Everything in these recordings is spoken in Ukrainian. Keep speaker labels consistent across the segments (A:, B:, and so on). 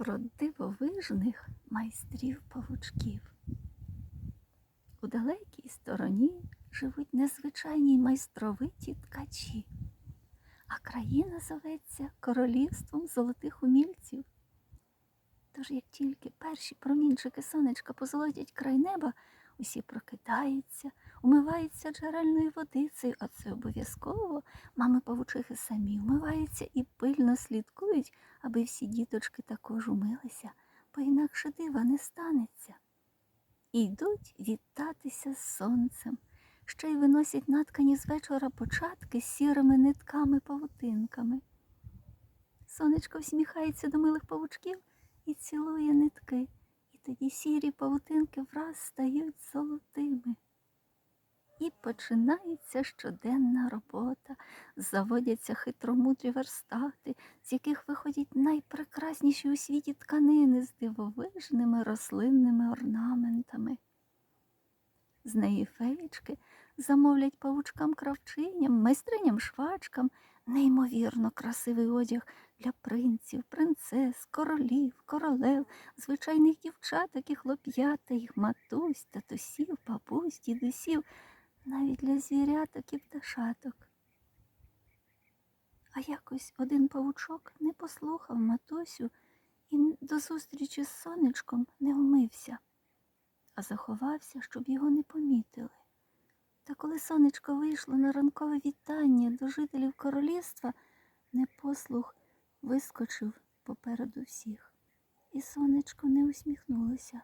A: про дивовижних майстрів павучків. У далекій стороні живуть незвичайні майстровиті ткачі, а країна зоветься королівством золотих умільців. Тож, як тільки перші промінчики сонечка позолотять край неба, усі прокидаються, умиваються джерельною водицею, а це обов'язково мами павучихи самі вмиваються і пильно слідкують, аби всі діточки також умилися, бо інакше дива не станеться. І йдуть вітатися з сонцем, ще й виносять наткані з вечора початки сірими нитками павутинками. Сонечко всміхається до милих павучків і цілує нитки, і тоді сірі павутинки враз стають золотими. І починається щоденна робота, заводяться хитромудрі верстати, з яких виходять найпрекрасніші у світі тканини з дивовижними рослинними орнаментами. З неї феєчки замовлять павучкам кравчиням, майстриням швачкам. Неймовірно красивий одяг для принців, принцес, королів, королев, звичайних дівчаток і хлоп'ят та їх матусь, татусів, бабусь, дідусів, навіть для звіряток і пташаток. А якось один павучок не послухав матусю і до зустрічі з сонечком не вмився, а заховався, щоб його не помітили. Та коли сонечко вийшло на ранкове вітання до жителів королівства, непослух вискочив попереду всіх. І сонечко не усміхнулося.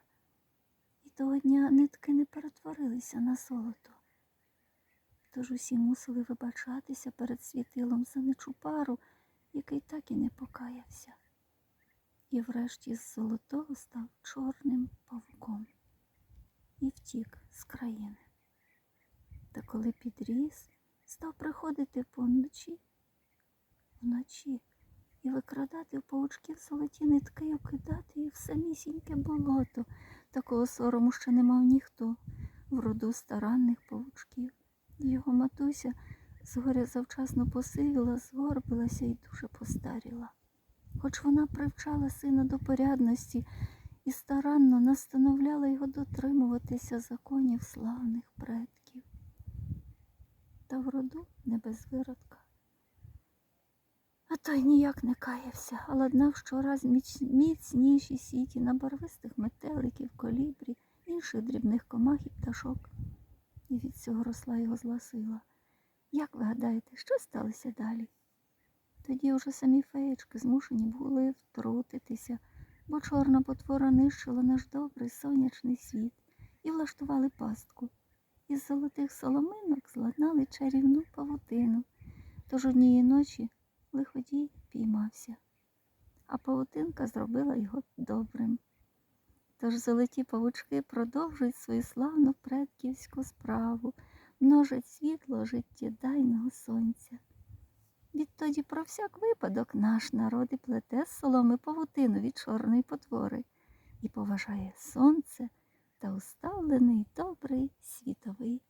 A: І того дня нитки не перетворилися на золото. Тож усі мусили вибачатися перед світилом за нечупару, який так і не покаявся. І врешті з золотого став чорним павуком і втік з країни. Та коли підріс, став приходити поночі, вночі і викрадати у паучків золоті нитки і вкидати їх в самісіньке болото. Такого сорому ще не мав ніхто в роду старанних павучків. Його матуся згоря завчасно посивіла, згорбилася і дуже постаріла. Хоч вона привчала сина до порядності і старанно настановляла його дотримуватися законів славних предків. Та в роду не без виродка. А той ніяк не каявся, а ладнав щораз міцніші сіті на барвистих метеликів, колібрі, інших дрібних комах і пташок. І від цього росла його зла сила. Як ви гадаєте, що сталося далі? Тоді уже самі феєчки змушені були втрутитися, бо чорна потвора нищила наш добрий сонячний світ і влаштували пастку. Із золотих соломинок зладнали чарівну павутину. Тож однієї ночі лиходій піймався, а павутинка зробила його добрим. Тож золоті павучки продовжують свою славну предківську справу, множать світло життєдайного сонця. Відтоді про всяк випадок наш народ і плете з соломи павутину від чорної потвори і поважає сонце та уставлений добрий світовий